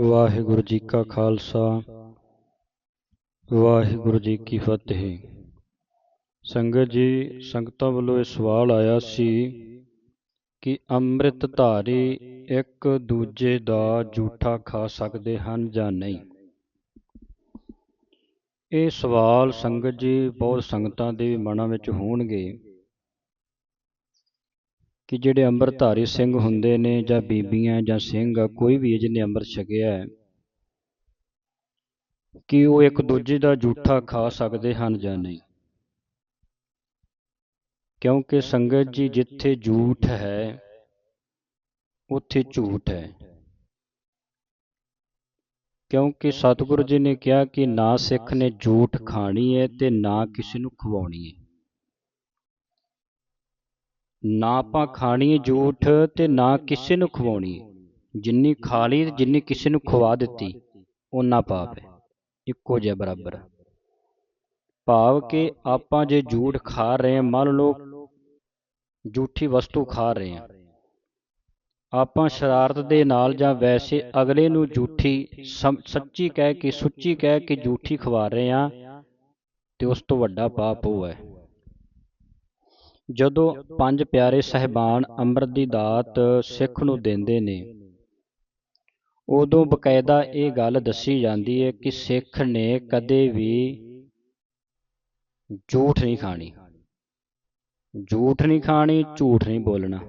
ਵਾਹਿਗੁਰੂ ਜੀ ਕਾ ਖਾਲਸਾ, ਵਾਹਿਗੁਰੂ ਜੀ ਕੀ ਫਤਿਹ। ਸੰਗਤ ਜੀ, ਸੰਗਤਾਂ ਵੱਲੋਂ ਇਹ ਸਵਾਲ ਆਇਆ ਸੀ ਕਿ ਅੰਮ੍ਰਿਤ ਧਾਰੀ ਇੱਕ ਦੂਜੇ ਦਾ ਝੂਠਾ ਖਾ ਸਕਦੇ ਹਨ ਜਾਂ ਨਹੀਂ। ਇਹ ਸਵਾਲ ਸੰਗਤ ਜੀ ਬਹੁਤ ਸੰਗਤਾਂ ਦੇ ਮਨਾਂ ਵਿੱਚ ਹੋਣਗੇ। ਕਿ ਜਿਹੜੇ ਅੰਮ੍ਰਿਤਧਾਰੀ ਸਿੰਘ ਹੁੰਦੇ ਨੇ ਜਾਂ ਬੀਬੀਆਂ ਜਾਂ ਸਿੰਘ ਕੋਈ ਵੀ ਜਿਹਨੇ ਅੰਮ੍ਰਿਤ ਛਕਿਆ ਹੈ ਕਿ ਉਹ ਇੱਕ ਦੂਜੇ ਦਾ ਝੂਠਾ ਖਾ ਸਕਦੇ ਹਨ ਜਾਂ ਨਹੀਂ। ਕਿਉਂਕਿ ਸੰਗਤ ਜੀ ਜਿੱਥੇ ਝੂਠ ਹੈ ਉੱਥੇ ਝੂਠ ਹੈ। ਕਿਉਂਕਿ ਸਤਿਗੁਰੂ ਜੀ ਨੇ ਕਿਹਾ ਕਿ ਨਾ ਸਿੱਖ ਨੇ ਝੂਠ ਖਾਣੀ ਹੈ ਤੇ ਨਾ ਕਿਸੇ ਨੂੰ ਖਵਾਉਣੀ ਹੈ। ਨਾ ਆਪਾਂ ਖਾਣੀ ਹੈ ਝੂਠ ਤੇ ਨਾ ਕਿਸੇ ਨੂੰ ਖਵਾਉਣੀ। ਜਿੰਨੀ ਖਾ ਲਈ ਤੇ ਜਿੰਨੀ ਕਿਸੇ ਨੂੰ ਖਵਾ ਦਿੱਤੀ ਉਹਨਾਂ ਪਾਪ ਹੈ। ਇੱਕੋ ਜਿਹਾ ਬਰਾਬਰ ਭਾਵ ਕਿ ਆਪਾਂ ਜੇ ਝੂਠ ਖਾ ਰਹੇ ਹਾਂ, ਮੰਨ ਲਓ ਝੂਠੀ ਵਸਤੂ ਖਾ ਰਹੇ ਹਾਂ। ਆਪਾਂ ਸ਼ਰਾਰਤ ਦੇ ਨਾਲ ਜਾਂ ਵੈਸੇ ਅਗਲੇ ਨੂੰ ਝੂਠੀ ਸੱਚੀ ਕਹਿ ਕੇ, ਸੁੱਚੀ ਕਹਿ ਕੇ ਝੂਠੀ ਖਵਾ ਰਹੇ ਹਾਂ, ਤੇ ਉਸ ਤੋਂ ਵੱਡਾ ਪਾਪ ਉਹ ਹੈ। ਜਦੋਂ ਪੰਜ ਪਿਆਰੇ ਸਹਿਬਾਨ ਅੰਮ੍ਰਿਤ ਦੀ ਦਾਤ ਸਿੱਖ ਨੂੰ ਦਿੰਦੇ ਨੇ। ਉਦੋਂ ਬਕਾਇਦਾ ਇਹ ਗੱਲ ਦੱਸੀ ਜਾਂਦੀ ਹੈ ਕਿ ਸਿੱਖ ਨੇ ਕਦੇ ਵੀ ਝੂਠ ਨਹੀਂ ਖਾਣੀ। ਝੂਠ ਨਹੀਂ ਖਾਣੀ ਝੂਠ ਨਹੀਂ ਬੋਲਣਾ।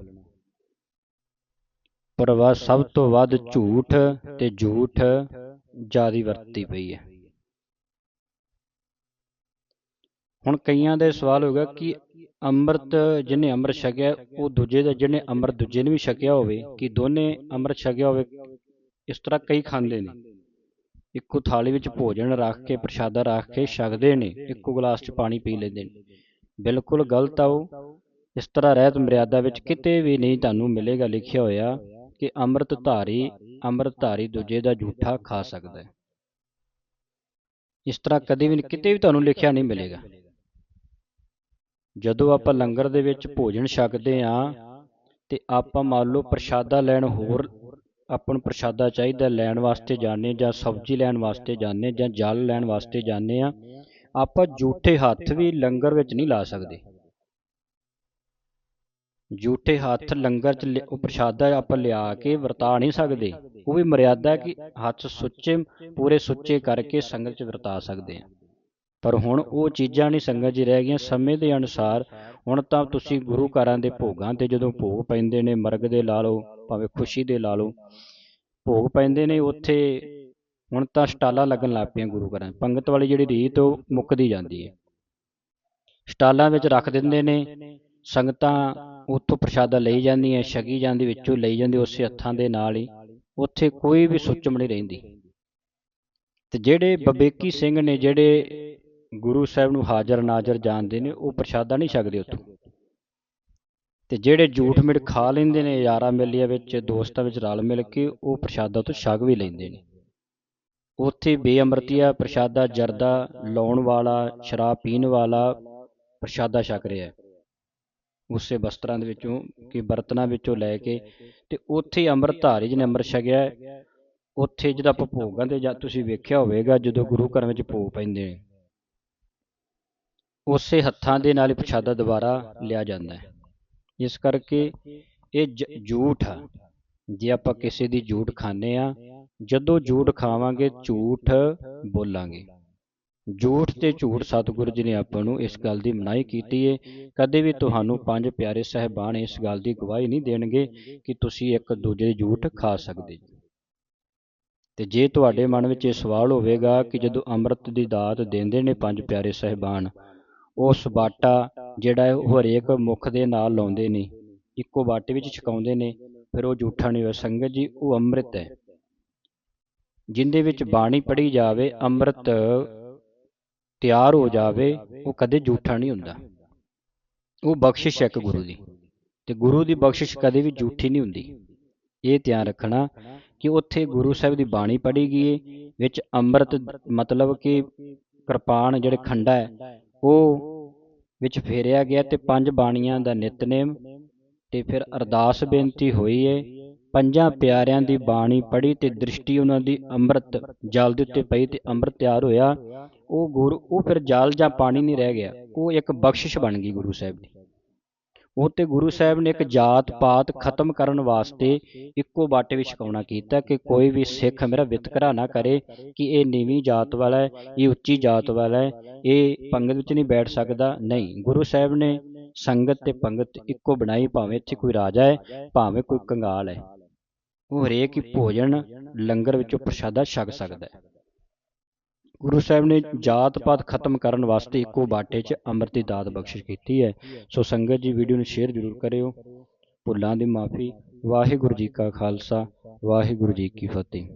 ਪਰ ਵਾ ਸਭ ਤੋਂ ਵੱਧ ਝੂਠ ਤੇ ਝੂਠ ਜਿਆਦੀ ਵਰਤੀ ਪਈ ਹੈ ਹੁਣ ਕਈਆਂ ਦੇ ਸਵਾਲ ਹੋਗਾ ਕਿ ਅੰਮ੍ਰਿਤ ਜਿਹਨੇ ਅੰਮ੍ਰਿਤ ਛਕਿਆ, ਉਹ ਦੂਜੇ ਦਾ ਜਿਹਨੇ ਅੰਮ੍ਰਿਤ ਦੂਜੇ ਨੇ ਵੀ ਛਕਿਆ ਹੋਵੇ, ਕਿ ਦੋਨੇ ਅੰਮ੍ਰਿਤ ਛਕਿਆ ਹੋਵੇ, ਇਸ ਤਰ੍ਹਾਂ ਕਈ ਖਾਂਦੇ ਨੇ। ਇੱਕੋ ਥਾਲੀ ਵਿੱਚ ਭੋਜਨ ਰੱਖ ਕੇ, ਪ੍ਰਸ਼ਾਦਾ ਰੱਖ ਕੇ ਛਕਦੇ ਨੇ, ਇੱਕੋ ਗਲਾਸ 'ਚ ਪਾਣੀ ਪੀ ਲੈਂਦੇ ਨੇ। ਬਿਲਕੁਲ ਗਲਤ ਆ ਉਹ। ਇਸ ਤਰ੍ਹਾਂ ਰਹਿਤ ਮਰਿਆਦਾ ਵਿੱਚ ਕਿਤੇ ਵੀ ਨਹੀਂ ਤੁਹਾਨੂੰ ਮਿਲੇਗਾ ਲਿਖਿਆ ਹੋਇਆ ਕਿ ਅੰਮ੍ਰਿਤ ਧਾਰੀ ਅੰਮ੍ਰਿਤ ਧਾਰੀ ਦੂਜੇ ਦਾ ਝੂਠਾ ਖਾ ਸਕਦਾ ਹੈ। ਇਸ ਤਰ੍ਹਾਂ ਕਦੇ ਵੀ ਕਿਤੇ ਵੀ ਤੁਹਾਨੂੰ ਲਿਖਿਆ ਨਹੀਂ ਮਿਲੇਗਾ। ਜਦੋਂ ਆਪਾਂ ਲੰਗਰ ਦੇ ਵਿੱਚ ਭੋਜਨ ਛਕਦੇ ਆ ਤੇ ਆਪਾਂ ਮੰਨ ਲਓ ਪ੍ਰਸ਼ਾਦਾ ਲੈਣ ਹੋਰ ਆਪਾਂ ਨੂੰ ਪ੍ਰਸ਼ਾਦਾ ਚਾਹੀਦਾ ਲੈਣ ਵਾਸਤੇ ਜਾਣੇ ਜਾਂ ਸਬਜ਼ੀ ਲੈਣ ਵਾਸਤੇ ਜਾਣੇ ਜਾਂ ਜਲ ਲੈਣ ਵਾਸਤੇ ਜਾਣੇ ਆ ਆਪਾਂ ਝੂਠੇ ਹੱਥ ਵੀ ਲੰਗਰ ਵਿੱਚ ਨਹੀਂ ਲਾ ਸਕਦੇ। ਝੂਠੇ ਹੱਥ ਲੰਗਰ 'ਚ ਉਹ ਪ੍ਰਸ਼ਾਦਾ ਆਪਾਂ ਲਿਆ ਕੇ ਵਰਤਾ ਨਹੀਂ ਸਕਦੇ, ਉਹ ਵੀ ਮਰਿਆਦਾ ਕਿ ਹੱਥ ਸੁੱਚੇ, ਪੂਰੇ ਸੁੱਚੇ ਕਰਕੇ ਸੰਗਤ 'ਚ ਵਰਤਾ ਸਕਦੇ ਆ ਪਰ ਹੁਣ ਉਹ ਚੀਜ਼ਾਂ ਨਹੀਂ ਸੰਗਤ ਜੀ ਰਹਿ ਗਈਆਂ, ਸਮੇਂ ਦੇ ਅਨੁਸਾਰ। ਹੁਣ ਤਾਂ ਤੁਸੀਂ ਗੁਰੂ ਘਰਾਂ ਦੇ ਭੋਗਾਂ ਤੇ ਜਦੋਂ ਭੋਗ ਪੈਂਦੇ ਨੇ, ਮਰਗ ਦੇ ਲਾ ਲਓ, ਭਾਵੇਂ ਖੁਸ਼ੀ ਦੇ ਲਾ ਲਓ, ਭੋਗ ਪੈਂਦੇ ਨੇ ਉੱਥੇ, ਹੁਣ ਤਾਂ ਸਟਾਲਾਂ ਲੱਗਣ ਲੱਗ ਪਈਆਂ ਗੁਰੂ ਘਰਾਂ। ਪੰਗਤ ਵਾਲੀ ਜਿਹੜੀ ਰੀਤ, ਉਹ ਮੁੱਕਦੀ ਜਾਂਦੀ ਹੈ। ਸਟਾਲਾਂ ਵਿੱਚ ਰੱਖ ਦਿੰਦੇ ਨੇ, ਸੰਗਤਾਂ ਉੱਥੋਂ ਪ੍ਰਸ਼ਾਦਾ ਲਈ ਜਾਂਦੀਆਂ ਛਕੀ ਜਾਂਦੀ ਵਿੱਚੋਂ ਲਈ ਜਾਂਦੀ, ਉਸੇ ਹੱਥਾਂ ਦੇ ਨਾਲ ਹੀ। ਉੱਥੇ ਕੋਈ ਵੀ ਸੁੱਚਮ ਨਹੀਂ ਰਹਿੰਦੀ। ਤੇ ਜਿਹੜੇ ਬਬੇਕੀ ਸਿੰਘ ਨੇ, ਜਿਹੜੇ ਗੁਰੂ ਸਾਹਿਬ ਨੂੰ ਹਾਜ਼ਰ ਨਾਜ਼ਰ ਜਾਣਦੇ ਨੇ, ਉਹ ਪ੍ਰਸ਼ਾਦਾ ਨਹੀਂ ਛਕਦੇ ਉੱਥੋਂ। ਤੇ ਜਿਹੜੇ ਝੂਠ ਮਿੱਠ ਖਾ ਲੈਂਦੇ ਨੇ, ਯਾਰਾਂ ਮੇਲੀਆਂ ਵਿੱਚ, ਦੋਸਤਾਂ ਵਿੱਚ ਰਲ ਮਿਲ ਕੇ, ਉਹ ਪ੍ਰਸ਼ਾਦਾ ਤੋਂ ਛਕ ਵੀ ਲੈਂਦੇ ਨੇ। ਉੱਥੇ ਬੇਅਮਰਤੀਆ ਪ੍ਰਸ਼ਾਦਾ, ਜਰਦਾ ਲਾਉਣ ਵਾਲਾ, ਸ਼ਰਾਬ ਪੀਣ ਵਾਲਾ ਪ੍ਰਸ਼ਾਦਾ ਛਕ ਰਿਹਾ ਹੈ। ਉਸੇ ਵਸਤਰਾਂ ਦੇ ਵਿੱਚੋਂ ਕਿ ਬਰਤਨਾਂ ਵਿੱਚੋਂ ਲੈ ਕੇ, ਤੇ ਉੱਥੇ ਅੰਮ੍ਰਿਤਧਾਰੀ ਜਿਹਨੇ ਅੰਮ੍ਰਿਤ ਛਕਿਆ ਉੱਥੇ ਜਦੋਂ ਆਪਾਂ ਭੋਗਾਂ ਤੇ ਜਾਂ ਤੁਸੀਂ ਵੇਖਿਆ ਹੋਵੇਗਾ, ਜਦੋਂ ਗੁਰੂ ਘਰ ਵਿੱਚ ਭੋਗ ਪੈਂਦੇ ਨੇ। ਉਸੇ ਹੱਥਾਂ ਦੇ ਨਾਲ ਹੀ ਪ੍ਰਸ਼ਾਦਾ ਦੁਬਾਰਾ ਲਿਆ ਜਾਂਦਾ ਹੈ। ਇਸ ਕਰਕੇ ਇਹ ਝੂਠ ਆ। ਜੇ ਆਪਾਂ ਕਿਸੇ ਦੀ ਝੂਠ ਖਾਂਦੇ ਆ ਜਦੋਂ ਝੂਠ ਖਾਵਾਂਗੇ, ਝੂਠ ਬੋਲਾਂਗੇ। ਝੂਠ ਤੇ ਝੂਠ ਸਤਿਗੁਰੂ ਜੀ ਨੇ ਆਪਾਂ ਨੂੰ ਇਸ ਗੱਲ ਦੀ ਮਨਾਹੀ ਕੀਤੀ ਹੈ ਕਦੇ ਵੀ ਤੁਹਾਨੂੰ ਪੰਜ ਪਿਆਰੇ ਸਹਿਬਾਨ ਇਸ ਗੱਲ ਦੀ ਗਵਾਹੀ ਨਹੀਂ ਦੇਣਗੇ ਕਿ ਤੁਸੀਂ ਇੱਕ ਦੂਜੇ ਦੀ ਝੂਠ ਖਾ ਸਕਦੇ ਤੇ ਜੇ ਤੁਹਾਡੇ ਮਨ ਵਿੱਚ ਇਹ ਸਵਾਲ ਹੋਵੇਗਾ ਕਿ ਜਦੋਂ ਅੰਮ੍ਰਿਤ ਦੀ ਦਾਤ ਦਿੰਦੇ ਨੇ ਪੰਜ ਪਿਆਰੇ ਸਹਿਬਾਨ ਉਸ ਬਾਟਾ ਜਿਹੜਾ ਹੈ ਉਹ ਹਰੇਕ ਮੁੱਖ ਦੇ ਨਾਲ ਲਾਉਂਦੇ ਨੇ। ਇੱਕੋ ਬਾਟੇ ਵਿੱਚ ਛਕਾਉਂਦੇ ਨੇ, ਫਿਰ ਉਹ ਝੂਠਾ ਨਹੀਂ ਹੋਇਆ। ਸੰਗਤ ਜੀ, ਉਹ ਅੰਮ੍ਰਿਤ ਹੈ। ਜਿੰਦੇ ਵਿੱਚ ਬਾਣੀ ਪੜ੍ਹੀ ਜਾਵੇ, ਅੰਮ੍ਰਿਤ ਤਿਆਰ ਹੋ ਜਾਵੇ, ਉਹ ਕਦੇ ਝੂਠਾ ਨਹੀਂ ਹੁੰਦਾ। ਉਹ ਬਖਸ਼ਿਸ਼ ਹੈ ਇੱਕ ਗੁਰੂ ਦੀ। ਤੇ ਗੁਰੂ ਦੀ ਬਖਸ਼ਿਸ਼ ਕਦੇ ਵੀ ਝੂਠੀ ਨਹੀਂ ਹੁੰਦੀ। ਇਹ ਧਿਆਨ ਰੱਖਣਾ ਕਿ ਉੱਥੇ ਗੁਰੂ ਸਾਹਿਬ ਦੀ ਬਾਣੀ ਪੜ੍ਹੀ ਗਈ ਹੈ ਵਿੱਚ ਅੰਮ੍ਰਿਤ ਮਤਲਬ ਕਿ ਕਿਰਪਾਨ, ਜਿਹੜੇ ਖੰਡਾ ਹੈ, ਉਹ ਵਿੱਚ ਫੇਰਿਆ ਗਿਆ ਤੇ ਪੰਜ ਬਾਣੀਆਂ ਦਾ ਨਿਤਨੇਮ ਤੇ ਫਿਰ ਅਰਦਾਸ ਬੇਨਤੀ ਹੋਈ ਏ। ਪੰਜਾਂ ਪਿਆਰਿਆਂ ਦੀ ਬਾਣੀ ਪੜ੍ਹੀ ਤੇ ਦ੍ਰਿਸ਼ਟੀ ਉਹਨਾਂ ਦੀ ਅੰਮ੍ਰਿਤ ਜਲ ਦੇ ਉੱਤੇ ਪਈ ਤੇ ਅੰਮ੍ਰਿਤ ਤਿਆਰ ਹੋਇਆ। ਉਹ ਗੁਰੂ, ਉਹ ਫਿਰ ਜਲ ਜਾਂ ਪਾਣੀ ਨਹੀਂ ਰਹਿ ਗਿਆ। ਉਹ ਇੱਕ ਬਖਸ਼ਿਸ਼ ਬਣ ਗਈ ਗੁਰੂ ਸਾਹਿਬ ਦੀ। ਉਹ ਤੇ ਗੁਰੂ ਸਾਹਿਬ ਨੇ ਇੱਕ ਜਾਤ ਪਾਤ ਖਤਮ ਕਰਨ ਵਾਸਤੇ ਇੱਕੋ ਬਾਟੇ ਵਿੱਚ ਛਕਾਉਣਾ ਕੀਤਾ ਕਿ ਕੋਈ ਵੀ ਸਿੱਖ ਮੇਰਾ ਵਿਤਕਰਾ ਨਾ ਕਰੇ ਕਿ ਇਹ ਨੀਵੀਂ ਜਾਤ ਵਾਲਾ ਹੈ, ਇਹ ਉੱਚੀ ਜਾਤ ਵਾਲਾ ਹੈ, ਇਹ ਪੰਗਤ ਵਿੱਚ ਨਹੀਂ ਬੈਠ ਸਕਦਾ। ਨਹੀਂ, ਗੁਰੂ ਸਾਹਿਬ ਨੇ ਸੰਗਤ ਤੇ ਪੰਗਤ ਇੱਕੋ ਬਣਾਈ, ਭਾਵੇਂ ਇੱਥੇ ਕੋਈ ਰਾਜਾ ਹੈ, ਭਾਵੇਂ ਕੋਈ ਕੰਗਾਲ ਹੈ। ਉਹ ਹਰੇਕ ਹੀ ਭੋਜਨ ਲੰਗਰ ਵਿੱਚੋਂ ਪ੍ਰਸ਼ਾਦਾ ਛਕ ਸਕਦਾ ਹੈ। ਗੁਰੂ ਸਾਹਿਬ ਨੇ ਜਾਤ ਪਾਤ ਖਤਮ ਕਰਨ ਵਾਸਤੇ ਇੱਕੋ ਬਾਟੇ 'ਚ ਅੰਮ੍ਰਿਤ ਦੀ ਦਾਤ ਬਖਸ਼ਿਸ਼ ਕੀਤੀ ਹੈ। ਸੋ ਸੰਗਤ ਜੀ, ਵੀਡੀਓ ਨੂੰ ਸ਼ੇਅਰ ਜ਼ਰੂਰ ਕਰਿਓ। ਭੁੱਲਾਂ ਦੀ ਮਾਫੀ। ਵਾਹਿਗੁਰੂ ਜੀ ਕਾ ਖਾਲਸਾ। ਵਾਹਿਗੁਰੂ ਜੀ ਕੀ ਫਤਿਹ।